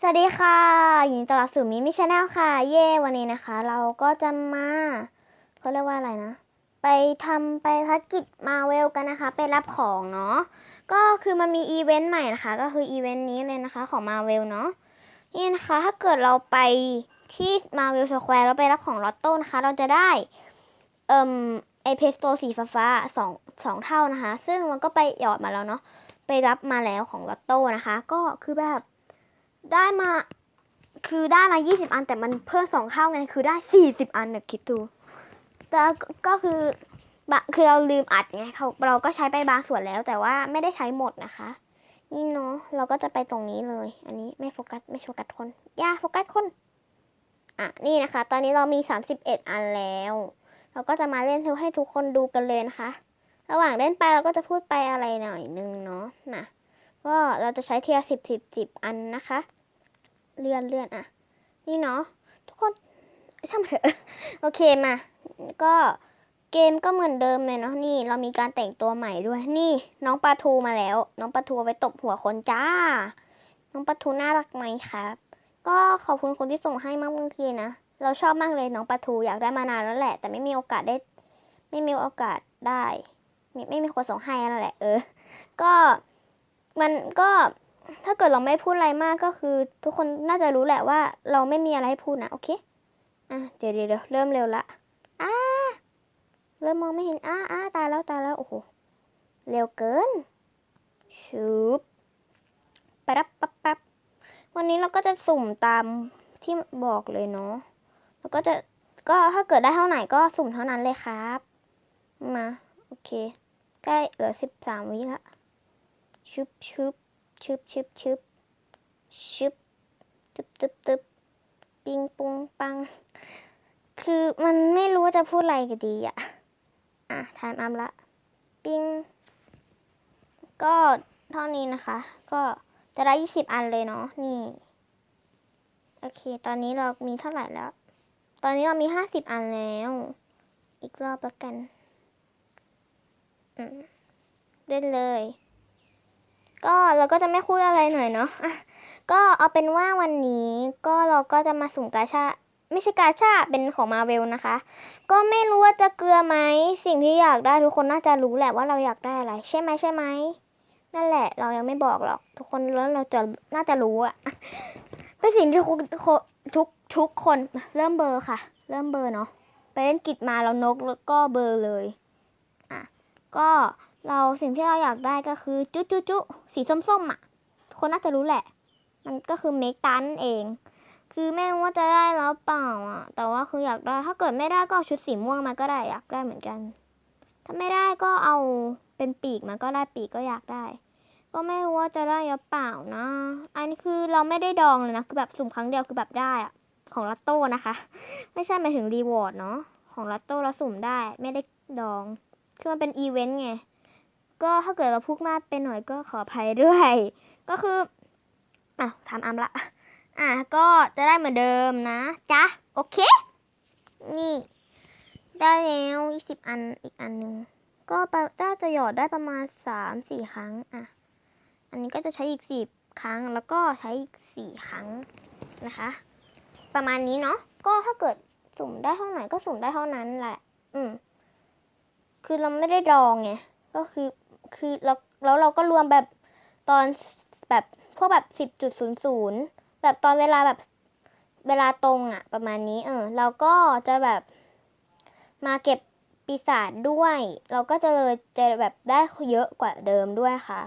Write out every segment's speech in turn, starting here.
สวัสดีค่ะยินดีต้อนรับสู่มิมิชแนลค่ะ เย่วันนี้นะคะ เราก็จะมาเขาเรียกว่าอะไรนะ ไปทำไปภารกิจมาเวลกันนะคะ ไปรับของเนาะก็คือมันมีอีเวนต์ใหม่นะคะ ก็คืออีเวนต์นี้เลยนะคะของมาเวลเนาะนี่นะคะถ้าเกิดเราไปที่มาเวลสแควร์แล้วไปรับของลอตโต้นะคะ เราจะได้เอ่มไอเพสโตสีฟ้าๆสองสองเท่านะคะ ซึ่งมันก็ไปหยอดมาแล้วเนาะไปรับมาแล้วของลอตโต้นะคะ ก็คือแบบ ได้มาคือได้มา 20 อันแต่มันเพิ่มสองเท่าไงคือได้ 40 อันเนี่ยคิดดูแต่ก็ก็คือบะคือเราลืมอัดไงเขาเราก็ใช้ไปบางส่วนแล้ว แต่ว่าไม่ได้ใช้หมดนะคะ นี่เนาะเราก็จะไปตรงนี้เลย อันนี้ไม่โฟกัสไม่โฟกัสคนอย่าโฟกัสคนอะนี่นะคะ ตอนนี้เรามี 31 อันแล้ว เราก็จะมาเล่นให้ทุกคนดูกันเลยนะคะ ระหว่างเล่นไปเราก็จะพูดไปอะไรหน่อยนึงเนาะนะก็เราจะใช้เทียสิบสิบสิบอันนะคะ เลื่อนเลื่อนอะ นี่เนาะทุกคนช่างมันเถอะโอเคมา ก็เกมก็เหมือนเดิมเลยเนาะนี่เรามีการแต่งตัวใหม่ด้วยนี่ น้องปลาทูมาแล้ว น้องปลาทูไปตบหัวคนจ้า น้องปลาทูน่ารักไหมครับ ก็ขอบคุณคนที่ส่งให้มากเมื่อคืนนะเราชอบมากเลยน้องปลาทูอยากได้มานานแล้วแหละ แต่ไม่มีโอกาสได้ ไม่มีโอกาสได้ ไม่ไม่มีคนส่งให้นั่นแหละ เออ ก็มันก็ ถ้าเกิดเราไม่พูดอะไรมากก็คือ ทุกคนน่าจะรู้แหละว่า เราไม่มีอะไรให้พูดนะโอเคอะเดี๋ยวเดี๋ยวเดี๋ยวเริ่มเร็วละอ้าเริ่มมองไม่เห็นอ้าอ้าตายแล้วตายแล้วโอ้โหเร็วเกินชุบปะรับปั๊บปั๊บวันนี้เราก็จะสุ่มตามที่บอกเลยเนาะแล้วก็จะก็ถ้าเกิดได้เท่าไหร่ก็สุ่มเท่านั้นเลยครับ มา โอเค ใกล้เหลือสิบสามวิละชึบชึบ ชึบชึบชึบชึบตึบตึบตึบปิงปุงปัง คือมันไม่รู้จะพูดอะไรกันดีอะอะทานอัมละ ปิง ก็เท่านี้นะคะ ก็จะได้ยี่สิบอันเลยเนาะ นี่ โอเค ตอนนี้เรามีเท่าไหร่แล้ว ตอนนี้เรามีห้าสิบอันแล้ว อีกรอบแล้วกัน อืม เล่นเลย ก็เราก็จะไม่คุยอะไรหน่อยเนาะะก็เอาเป็นว่าวันนี้ก็เราก็จะมาสุ่มกาชาไม่ใช่กาชาเป็นของมาเวลนะคะ ก็ไม่รู้ว่าจะเกลือไหมสิ่งที่อยากได้ทุกคนน่าจะรู้แหละว่าเราอยากได้อะไร ใช่ไหมใช่ไหมนั่นแหละเรายังไม่บอกหรอก ทุกคนแล้วเราจะน่าจะรู้อะเป็นสิ่งที่ทุกทุกทุกคนเริ่มเบอร์ค่ะ เริ่มเบอร์เนาะไปเล่นกิจมาแล้วนกแล้วก็เบอร์เลยอะก็ เราสิ่งที่เราอยากได้ก็คือจุจุจุสีส้มๆอะคนน่าจะรู้แหละ มันก็คือเมกตันเอง คือไม่ว่าจะได้แล้วเปล่าอะ แต่ว่าคืออยากได้ ถ้าเกิดไม่ได้ก็ชุดสีม่วงมาก็ได้อยากได้เหมือนกัน ถ้าไม่ได้ก็เอาเป็นปีกมาก็ได้ปีกก็อยากได้ ก็ไม่รู้ว่าจะได้หรือเปล่านะ อันนี้คือเราไม่ได้ดองเลยนะ คือแบบสุ่มครั้งเดียวคือแบบได้อะของลัตโต้นะคะ ไม่ใช่หมายถึงรีวอร์ดเนาะ ของลัตโต้เราสุ่มได้ ไม่ได้ดอง คือมันเป็นอีเวนต์ไง ก็ถ้าเกิดเราพูดมากไปหน่อยก็ขออภัยด้วย ก็คืออะทำอัมละอะก็จะได้เหมือนเดิมนะจ๊ะโอเค นี่ ได้แล้วยี่สิบอันอีกอันหนึ่งก็ปะน่าจะหยอดได้ประมาณสามสี่ครั้งอะอันนี้ก็จะใช้อีกสิบครั้งแล้วก็ใช้อีกสี่ครั้งนะคะ ประมาณนี้เนาะก็ถ้าเกิดสุ่มได้เท่าไหร่ก็สุ่มได้เท่านั้นแหละ อืมคือเราไม่ได้ดองไงก็คือ คือเราแล้วเราก็รวมแบบตอนแบบพวกแบบสิบจุดศูนย์ศูนย์แบบตอนเวลาแบบเวลาตรงอะประมาณนี้เออเราก็จะแบบมาเก็บปีศาจด้วย เราก็จะเลยจะแบบได้เยอะกว่าเดิมด้วยค่ะ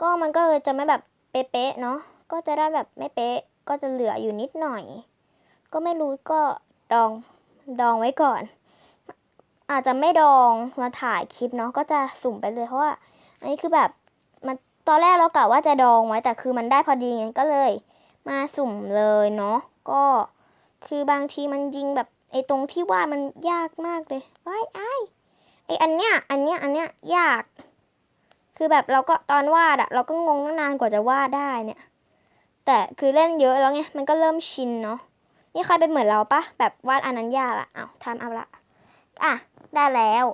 ก็มันก็จะไม่แบบเป๊ะๆเนาะก็จะได้แบบไม่เป๊ะก็จะเหลืออยู่นิดหน่อย ก็ไม่รู้ก็ดองดองไว้ก่อน อาจจะไม่ดองมาถ่ายคลิปเนาะก็จะสุ่มไปเลยเพราะว่า อันนี้คือแบบมันตอนแรกเรากะว่าจะดองไว้แต่คือมันได้พอดีไงก็เลย มาสุ่มเลยเนาะก็คือบางทีมันยิงแบบไอ้ตรงที่วาดมันยากมากเลยว้ายไอ้ไอ้อันเนี้ยอันเนี้ยอันเนี้ยยาก คือแบบเราก็ตอนวาดอะเราก็งงตั้งนานกว่าจะวาดได้เนี่ย แต่คือเล่นเยอะแล้วไงมันก็เริ่มชินเนาะนี่ใครเป็นเหมือนเราปะแบบวาดอันนั้นยากอะเอาทำเอาละอะได้แล้ว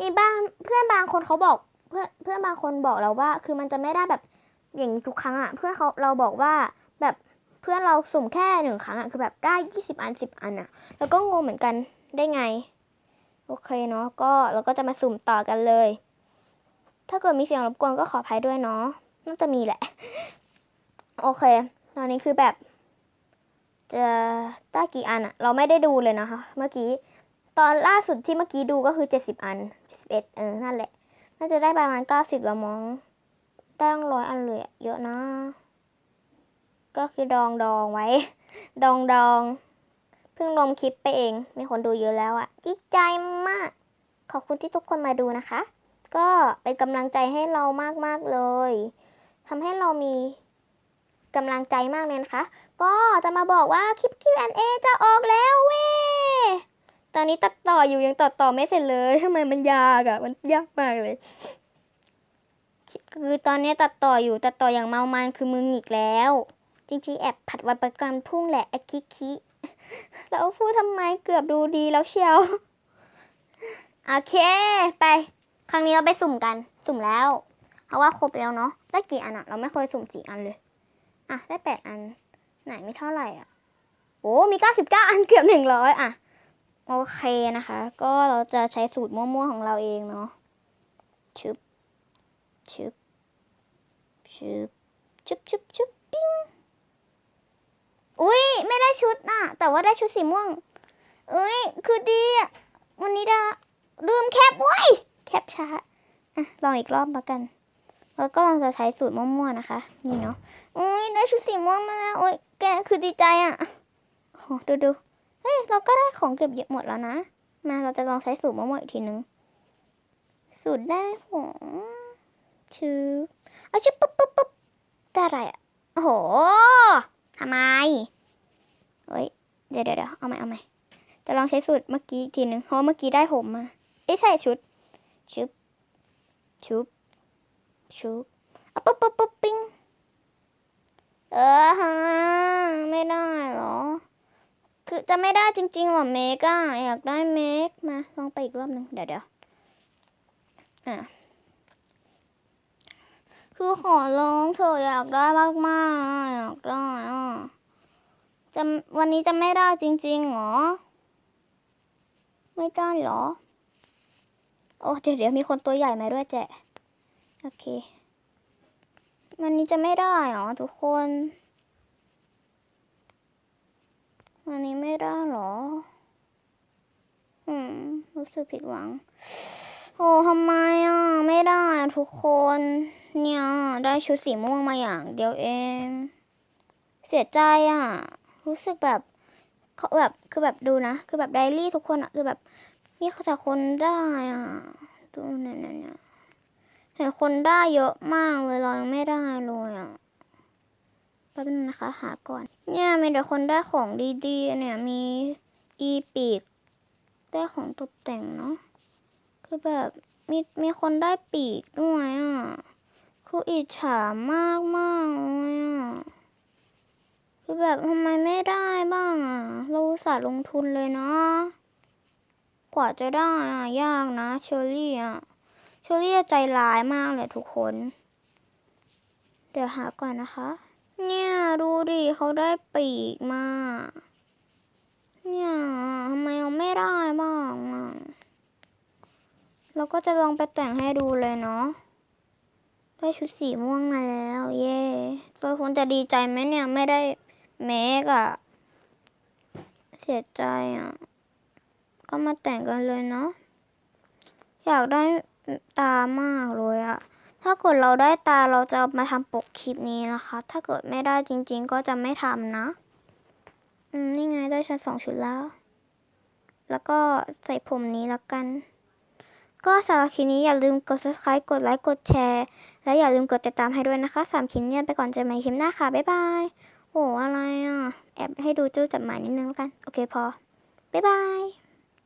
มีบ้างเพื่อนบางคนเขาบอก เพื่อนเพื่อนบางคนบอกเราว่า คือมันจะไม่ได้แบบอย่างนี้ทุกครั้งอะเพื่อนเขาเราบอกว่าแบบเพื่อนเราสุ่มแค่หนึ่งครั้งอะคือแบบได้ยี่สิบอันสิบอันอะแล้วก็งงเหมือนกันได้ไง โอเคเนาะก็เราก็จะมาสุ่มต่อกันเลย ถ้าเกิดมีเสียงรบกวนก็ขออภัยด้วยเนาะน่าจะมีแหละ โอเค ตอนนี้คือแบบ จะได้กี่อันอะเราไม่ได้ดูเลยนะคะ เมื่อกี้ ตอนล่าสุดที่เมื่อกี้ดูก็คือเจ็ดสิบอันเจ็ดสิบเอ็ดเออนั่นแหละ น่าจะได้ประมาณเก้าสิบล้วมั้งได้ตั้งร้อยอันเลยอเยอะนะ ก็คือดองดองไว้ ดองดองเพิ่งลงคลิปไปเอง มีคนดูเยอะแล้วอะดีใจมาก ขอบคุณที่ทุกคนมาดูนะคะ ก็เป็นกำลังใจให้เรามากๆเลยทำให้เรามีกำลังใจมากเลยนะคะ ก็จะมาบอกว่าคลิป Q&A จะออกแล้วเว้ ตอนนี้ตัดต่ออยู่ยังตัดต่อไม่เสร็จเลยทำไมมันยากอะมันยากมากเลย คือตอนนี้ตัดต่ออยู่ตัดต่ออย่างเมามันคือมือหงิกแล้ว จริงๆแอบผัดวันประกันพรุ่งแหละไอ้คิคิแล้วพูดทำไมเกือบดูดีแล้วเชียวโอเค ไป ครั้งนี้เราไปสุ่มกัน สุ่มแล้ว เพราะว่าครบแล้วเนาะได้กี่อันอะเราไม่เคยสุ่มสี่อันเลย อะ ได้แปดอัน ไหนไม่เท่าไหร่อะโอ้มีเก้าสิบเก้าอันเกือบหนึ่งร้อยอะ โอเคนะคะ ก็เราจะใช้สูตรมั่วๆของเราเองเนาะชึบชึบชึบชึบชึบชึบปิ้งอุ้ยไม่ได้ชุดน่ะ แต่ว่าได้ชุดสีม่วงเอ้ยคือดีอะวันนี้ดาลืมแคปไว้แคปช้าอะลองอีกรอบแล้วกัน แล้วก็ลองจะใช้สูตรมั่วๆนะคะ นี่เนาะอุ้ยได้ชุดสีม่วงมาแล้วโอ้ยแกคือดีใจอะโอ้โหดูดู ฮ้ย เราก็ได้ของเก็บเยอะหมดแล้วนะ มาเราจะลองใช้สูตรมั่วๆอีกทีนึง สูตรได้ของชื่อเอาชื่อปุ๊บปุ๊บปุ๊บได้อะไรอะ โอ้โหทำไมเฮ้ย เดี๋ยวเดี๋ยวเดี๋ยวเอาใหม่เอาใหม่จะลองใช้สูตรเมื่อกี้อีกทีนึงเพราะเมื่อกี้ได้ผมมา เอ้ใช่ชุด ชุบ ชุบ ชุบเอาปุ๊บปุ๊บปุ๊บปิ้ง เออฮะไม่ได้เหรอ คือจะไม่ได้จริงๆหรอเมกอะอยากได้เมกมาลองไปอีกรอบหนึ่งเดี๋ยวเดี๋ยวอะคือขอร้องเธออยากได้มากๆอะอยากได้อะจะวันนี้จะไม่ได้จริงๆหรอ ไม่ได้หรอ โอ้เดี๋ยวเดี๋ยวมีคนตัวใหญ่มาด้วยแจ๊ะโอเค วันนี้จะไม่ได้หรอทุกคน วันนี้ไม่ได้เหรอ อืม รู้สึกผิดหวัง โอ้ทำไมอะ ไม่ได้ทุกคน เนี่ย ได้ชุดสีม่วงมาอย่างเดียวเอง เสียใจอะ รู้สึกแบบเขาแบบ คือแบบดูนะ คือแบบไดรี่ทุกคนอะ คือแบบนี่เขาจะคนได้อะ ดูเนี่ยเนี่ยเห็นคนได้เยอะมากเลยเรายังไม่ได้เลยอะ ป๊บนึงนะคะหาก่อน เนี่ยมีแต่คนได้ของดีๆ เนี่ยมีอีปีกได้ของตกแต่งเนาะคือแบบมีมีคนได้ปีกด้วยอะคืออิจฉามากมากเลยอะคือแบบทำไมไม่ได้บ้างอะเราสาลงทุนเลยเนาะกว่าจะได้อะยากนะเชอรี่อะเชอรี่ใจร้ายมากเลยทุกคน เดี๋ยวหาก่อนนะคะ เนี่ย ดูดิเขาได้ปีกมา เนี่ยทำไมเราไม่ได้บ้างอะเราก็จะลองไปแต่งให้ดูเลยเนาะได้ชุดสีม่วงมาแล้ว เย่ตัวคนจะดีใจไหมเนี่ย ไม่ได้เมกอะเสียใจอะก็มาแต่งกันเลยเนาะอยากได้ตามากเลยอะ ถ้าเกิดเราได้ตาเราจะมาทำปกคลิปนี้นะคะ ถ้าเกิดไม่ได้จริง ๆ ก็จะไม่ทำนะ อืม นี่ไงได้ชั้นสองชุดแล้ว แล้วก็ใส่ผมนี้แล้วกัน ก็สำหรับคลิปนี้อย่าลืมกด subscribe กดไลค์ กดแชร์ และอย่าลืมกดติดตามให้ด้วยนะคะสามคลิปเนี่ยไปก่อนเจอกันใหม่คลิปหน้าค่ะ บ๊ายบาย โอ้อะไรอะ แอบให้ดูจู้จับหมายนิดนึงแล้วกัน โอเคพอ บ๊ายบาย